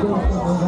ช่วย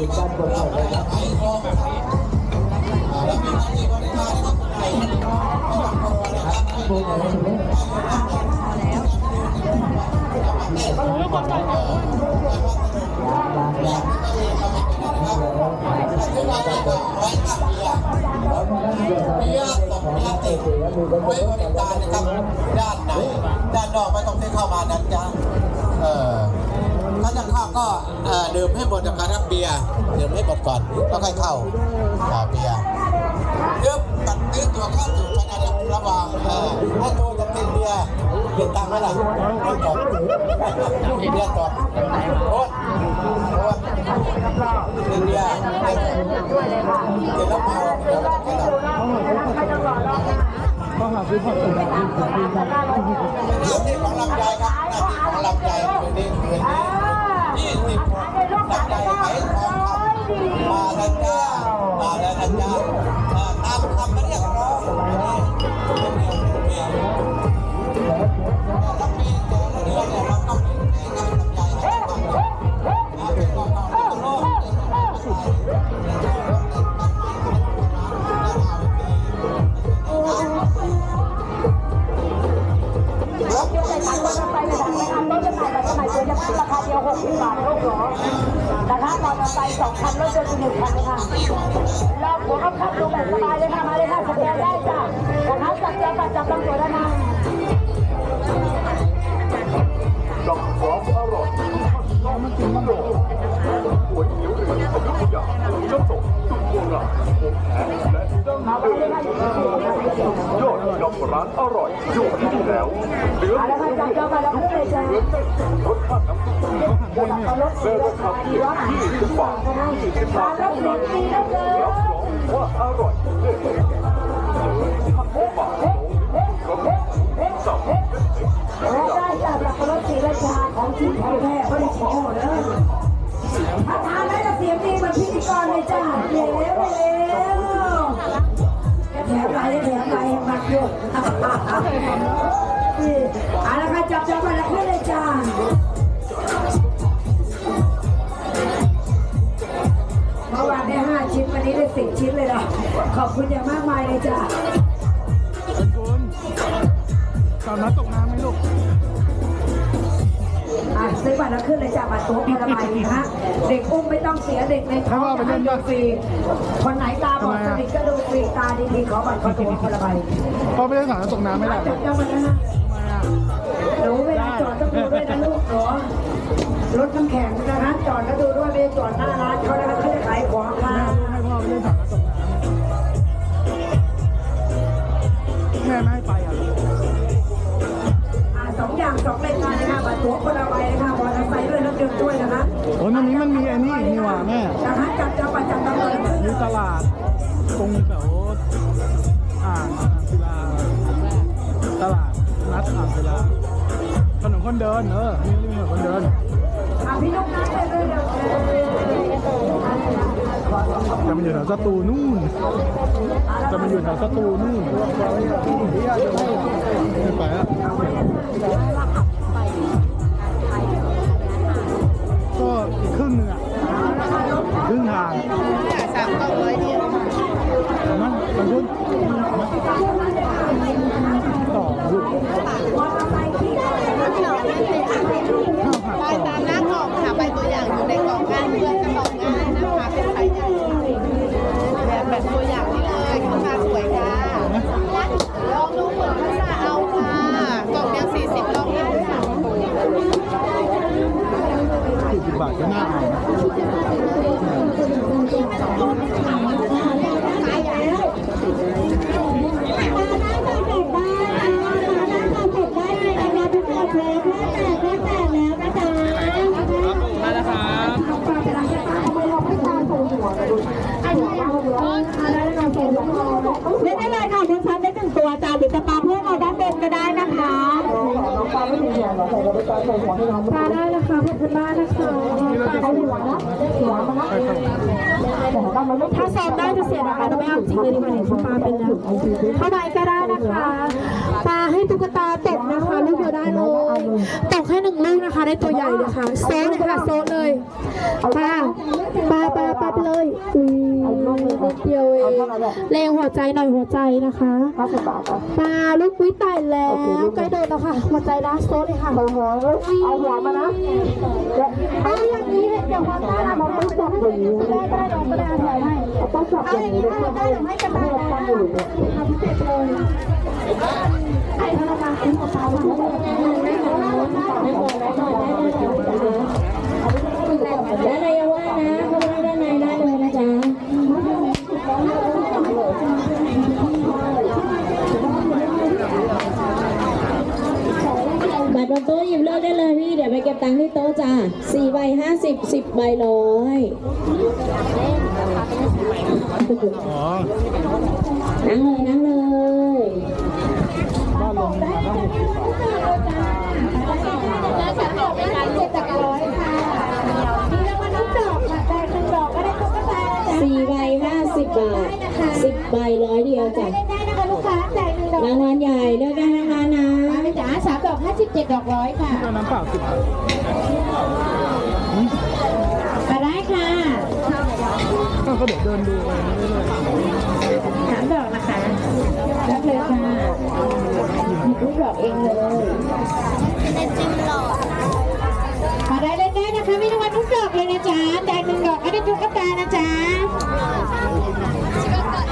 ลงที่ด้านบนก่อนเลยครับครับนเลยยางยางไว้บริการนะครับด้านในด้านนอกไม่ต้องที่เข้ามานะจ๊ะเออ ถ้าจะเข้าก็ดื่มให้หมดจากการรับเบียร์ดื่มให้หมดก่อนแล้วค่อยเข้าอ่าเบียร์เริ่มตัดซื้อตัวเข้าสู่ภายในระหว่างเอ่อให้ตัวจะติดเบียร์เบียร์ตังค์ไหมล่ะไม่จบเบียร์จบโอ๊ตโอ๊ตติดเบียร์ให้จบเดี๋ยวแล้วเมาเดี๋ยวเราจะให้เราต้องหาซื้อผักสดแบบนี้ผมดีครับหน้าที่ของลำไยครับหน้าที่ของลำไยคืนนี้คืนนี้ ยอดกับร้านอร่อยอยู่ที่นี่แล้วเหลือเอาละค่ะจับเดียวมาแล้วขึ้นเลยจ้ะเหลือแต่รสชาติน้ำซุปที่ข้นเอารถเลิกทำเพียง20บาท20บาทเท่านั้นรับรองว่าอร่อยเด็ดผักหวานรสสับและได้จากสับปะรดสีราชาของจริงของแท้ไม่ได้ขอเด้อถ้าทานได้จะเสียงดีเหมือนพิธีกรเลยจ้ะเร็วเร็ว ถมไปแถมไปมัดอยู่เอาละค่ะจับจับมาแล้วขึ้นเลยจ้าเมื่อวานได้ห้าชิ้นวันนี้ได้สิบชิ้นเลยเหรอขอบคุณอย่างมากมายเลยจ้าเป็นคุณตอนนั้นตกน้ำไหมลูกอะซื้อบัตรแล้วขึ้นเลยจ้าบัตรตัวพลไม้นะฮะเด็กอุ้มไม่ต้องเสียเด็กในท้องจะให้ดูฟรีคน ไหนตาบอดสนิทก็ดูฟรีตาดีๆขอบัตรขอตัวพลไม้พ่อไม่ได้สอนตกน้ำไหมล่ะจับจังมันนะฮะทำไมอะหนูเวลาจอดต้องดูด้วยนะลูกหนูรถน้ำแข็งนะฮะจอดก็ดูด้วยไม่ได้จอดหน้าร้านเขานะคะเขาจะขายของค่ะให้พ่อไม่ได้สอนตกน้ำแม่ไม่ให้ไปอะสองอย่างสองรายการนะคะบัตรตัวพลไม้นะคะมอเตอร์ไซค์ด้วยน้ำดื่มด้วยนะคะโอ้ยวันนี้มันมีอ้นี่นี่หว่าม ลาดตรงแถวอ่างอ่างศิลาตลาดนัดอ่างศิลาถนนคนเดินเออนี่นี่ถนนคนเดินอะพี่ลูกน้ำเลยเลยเดี๋ยวจะมาอยู่แถวสตูนู่นจะมาอยู่แถวสตูนู่นไม่ไปอะ ได้เลยค่ะคุณชันได้หนึ่งตัวจ้าหรือจะปลาเพิ่มเอาด้านบนก็ได้นะคะ ปลาได้นะคะเพื่อนบ้านนะคะปลาหัวนะหัวมันนะถ้าซ้อมได้จะเสียนะคะเราไม่เอาจริงเลยดีกว่าเห็นปลาเป็นแล้วเข้าไปก็ได้นะคะปลาให้ตุ๊กตาตกนะคะลูกเดียวได้เลยตกแค่หนึ่งลูกนะคะได้ตัวใหญ่เลยค่ะโซ่เลยค่ะโซ่ เลยปลาปลาปลาปลาไปเลยอุ้ยนิดเดียวเองแรงหัวใจหน่อยหัวใจนะคะปลาลูกกุ้ยตายแล้วใกล้โดนแล้วค่ะ หัวใจนะโซนเลยค่ะเอาหัวเอาหัวมานะเอาอย่างนี้เดี๋ยวความน่ารักมันต้องจับอย่างนี้ได้ได้เราก็ได้อะไรให้ต้องจับอย่างนี้ได้ได้ให้กระต่ายได้เอาพิเศษเลยไอ้ธนาคารคุ้มกับเขาได้เลยอย่าว่านะเข้าไปด้านในได้เลยนะจ๊ะบัตรบนโต๊ะหยิบเลือกได้เลยพี่เดี๋ยวไปเก็บตังค์ที่โต๊ะจ้าสี่ใบห้าสิบสิบใบร้อยนั่งเลยนั่งเลยบ้านลงมาตั้งหกสิบบาทแล้วฉันบอกไม่ทันเจ็ดจาร้อย ใบร้อยเดียวจ้ะเล่นได้นะคะลูกค้าจ่ายหนึ่งดอกรางวัลใหญ่เลือกได้นะคะนะไปจ๋าสามดอกห้าสิบเจ็ดดอกร้อยค่ะก็น้ำเปล่าสิบบาทมาได้ค่ะก็เดี๋ยวเดินดูไปเรื่อยสามดอกนะคะรับเลยค่ะหยิบลูกดอกเองเลยมาได้เล่นได้นะคะมีรางวัลทุกดอกเลยนะจ๊ะจ่ายหนึ่งดอกก็ได้ตุ๊กตานะจ๊ะ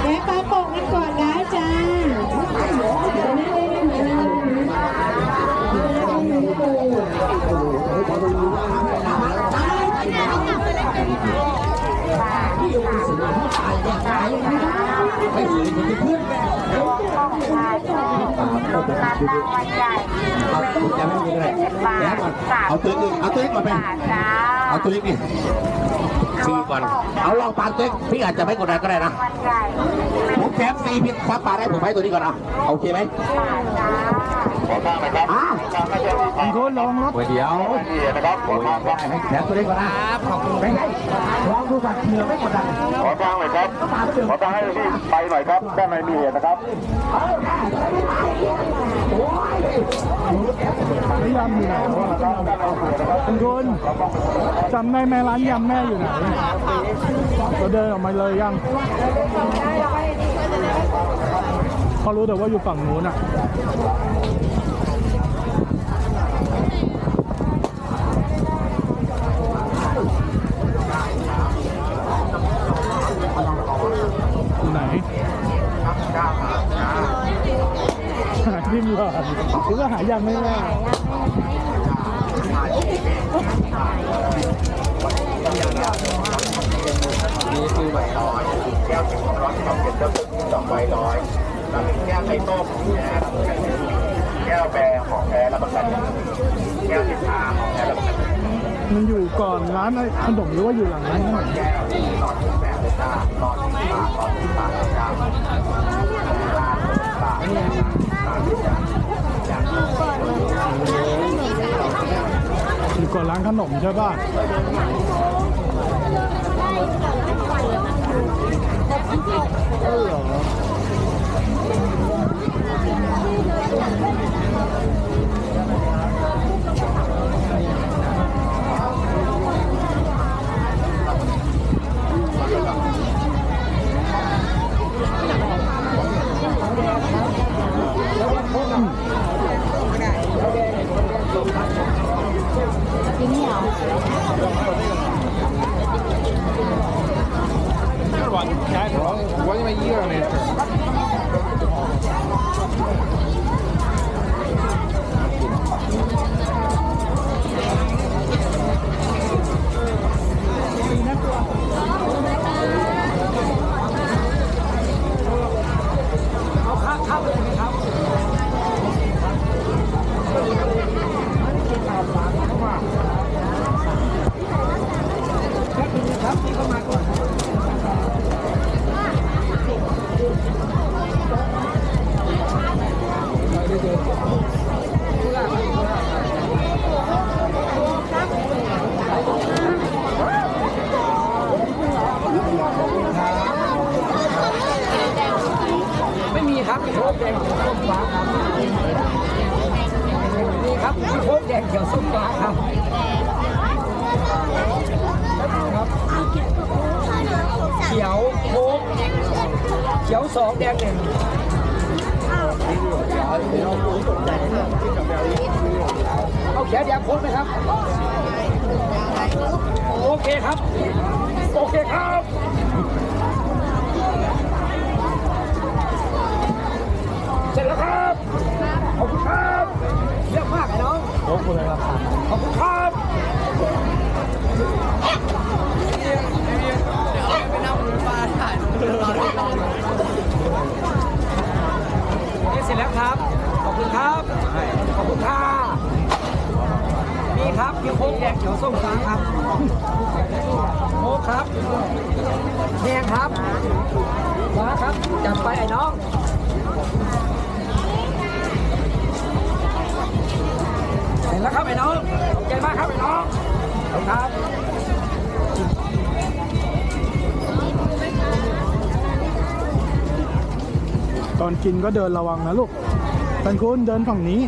แวะปลาโป่งกันก่อนได้จ้าเลยนะคะเอาตัวนี้เอาตัวนี้ก่อนไป เอาตัวนี้ดิฟรีก่อนเอาลองปลาตัวนี้พี่อาจจะไม่กดดันก็ได้นะผมแถมฟรีพี่คว้าปลาได้ผมให้ตัวนี้ก่อนอะโอเคไหม อะๆบางคนลองรถเดี๋ยวโอ้ยได้ไหมแถมตัวนี้ก่อนนะขอบคุณไม่ได้ลองดูก่อนเผื่อไม่กดดันขอทางหน่อยครับขอทางให้พี่ไปหน่อยครับด้านในมีเหตุนะครับไม่ยำอยู่ไหนวะบางคนจำได้ไหมร้านยำแม่อยู่ไหนเราเดินออกมาเลยยังเขารู้แต่ว่าอยู่ฝั่งนู้นอะ อยู่ไหนหาทิมหลอดหรือว่าหายังไม่แน่นี่คือใบลอยแก้วสิบร้อยที่ทำเก็บเจ้าตึกสองใบร้อยแล้วเป็นแก้วไข่ต้มแก้วแบร์ของแท้แล้วประกันแก้วสิบชาของแท้แล้วประกันมันอยู่ก่อนร้านไอ้ขนมหรือว่าอยู่หลังร้านขนมแก้วหลอดที่แบบเลยจ้าหลอดที่ปากหลอดที่ปากจ้าปากปากจ้า อยู่ก่อนร้านขนมใช่ป่ะ 就是吧，你便宜多，我因为一个人没事。 แดงเขียวส้มฟ้าครับนี่ครับมีโค้กแดงเขียวส้มฟ้าครับครับเขียวโค้กเขียวสองแดงหนึ่งเอาเขียวแดงโค้กไหมครับ โอเคครับ โอเคครับ สร็จแล้วครับ ขอบคุณครับเยี่ยมมากไอ้น้องขอบคุณครับขอบคุณครับเสร็จแล้วครับ ขอบคุณครับ ขอบคุณค่ะนี่ครับพี่โค้กแดงเขียวส้มฟ้าครับโค้กครับแดงครับฟ้าครับจัดไปไอ้น้อง แล้วครับไอ้น้องขอบใจมากครับไอ้น้องขอบคุณครับตอนกินก็เดินระวังนะลูกตันคุณเดินฝั่งนี้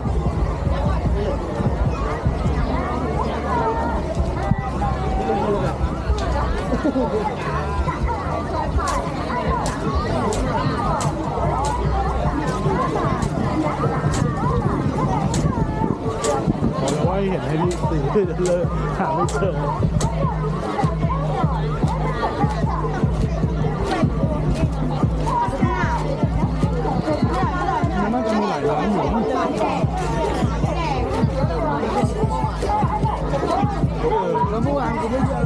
อยเห็นให้พี่สีเลยหาไม่เจอมันน่าจะมีหลายร้านอยู่แล้วเมื่อวานกูไม่เจอ